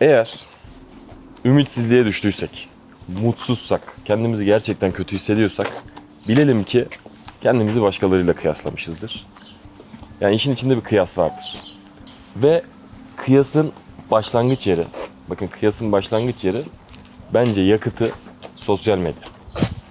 Eğer ümitsizliğe düştüysek, mutsuzsak, kendimizi gerçekten kötü hissediyorsak bilelim ki kendimizi başkalarıyla kıyaslamışızdır. Yani işin içinde bir kıyas vardır. Ve kıyasın başlangıç yeri, bakın kıyasın başlangıç yeri bence yakıtı sosyal medya.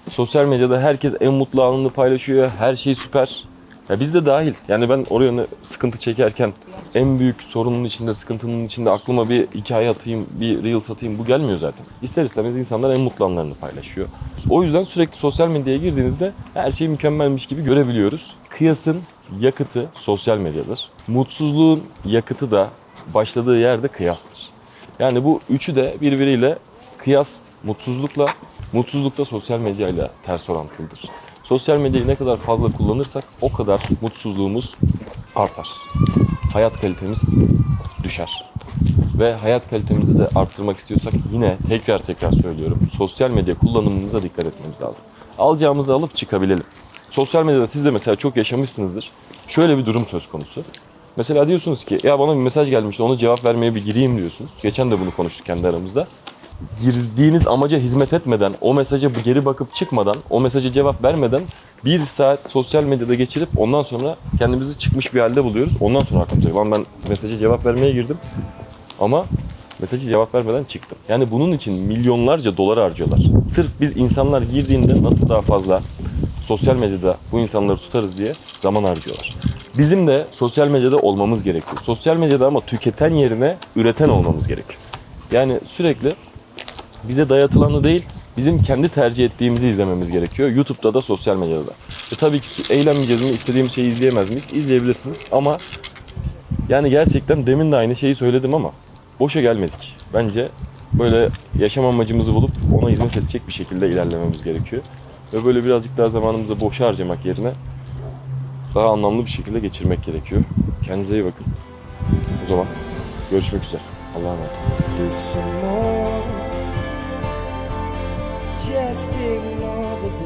Sosyal medyada herkes en mutlu anını paylaşıyor, her şey süper. Ya biz de dahil. Yani ben oraya sıkıntı çekerken en büyük sorunun içinde, sıkıntının içinde aklıma bir hikaye atayım, bir reel satayım bu gelmiyor zaten. İster istemez insanlar en mutlu anlarını paylaşıyor. O yüzden sürekli sosyal medyaya girdiğinizde her şey mükemmelmiş gibi görebiliyoruz. Kıyasın yakıtı sosyal medyadır. Mutsuzluğun yakıtı da başladığı yerde kıyastır. Yani bu üçü de birbiriyle kıyas mutsuzlukla, mutsuzluk da sosyal medyayla ters orantılıdır. Sosyal medyayı ne kadar fazla kullanırsak o kadar mutsuzluğumuz artar. Hayat kalitemiz düşer. Ve hayat kalitemizi de arttırmak istiyorsak yine tekrar tekrar söylüyorum. Sosyal medya kullanımımıza dikkat etmemiz lazım. Alacağımızı alıp çıkabilelim. Sosyal medyada siz de mesela çok yaşamışsınızdır. Şöyle bir durum söz konusu. Mesela diyorsunuz ki ya bana bir mesaj gelmişti ona cevap vermeye bir gireyim diyorsunuz. Geçen de bunu konuştuk kendi aramızda girdiğiniz amaca hizmet etmeden, o mesaja geri bakıp çıkmadan, o mesaja cevap vermeden bir saat sosyal medyada geçirip ondan sonra kendimizi çıkmış bir halde buluyoruz. Ondan sonra aklımıza. "Lan ben mesaja cevap vermeye girdim ama mesajı cevap vermeden çıktım. Yani bunun için milyonlarca dolar harcıyorlar. Sırf biz insanlar girdiğinde nasıl daha fazla sosyal medyada bu insanları tutarız diye zaman harcıyorlar. Bizim de sosyal medyada olmamız gerekiyor. Sosyal medyada ama tüketen yerine üreten olmamız gerekiyor. Yani sürekli bize dayatılanı değil, bizim kendi tercih ettiğimizi izlememiz gerekiyor. YouTube'da da sosyal medyada da. E tabii ki eğlenmeyeceğiz mi? İstediğimiz şeyi izleyemez miyiz? İzleyebilirsiniz ama yani gerçekten demin de aynı şeyi söyledim ama boşa gelmedik. Bence böyle yaşam amacımızı bulup ona hizmet edecek bir şekilde ilerlememiz gerekiyor. Ve böyle birazcık daha zamanımızı boşa harcamak yerine daha anlamlı bir şekilde geçirmek gerekiyor. Kendinize iyi bakın. O zaman görüşmek üzere. Allah'a emanet. Just ignore the.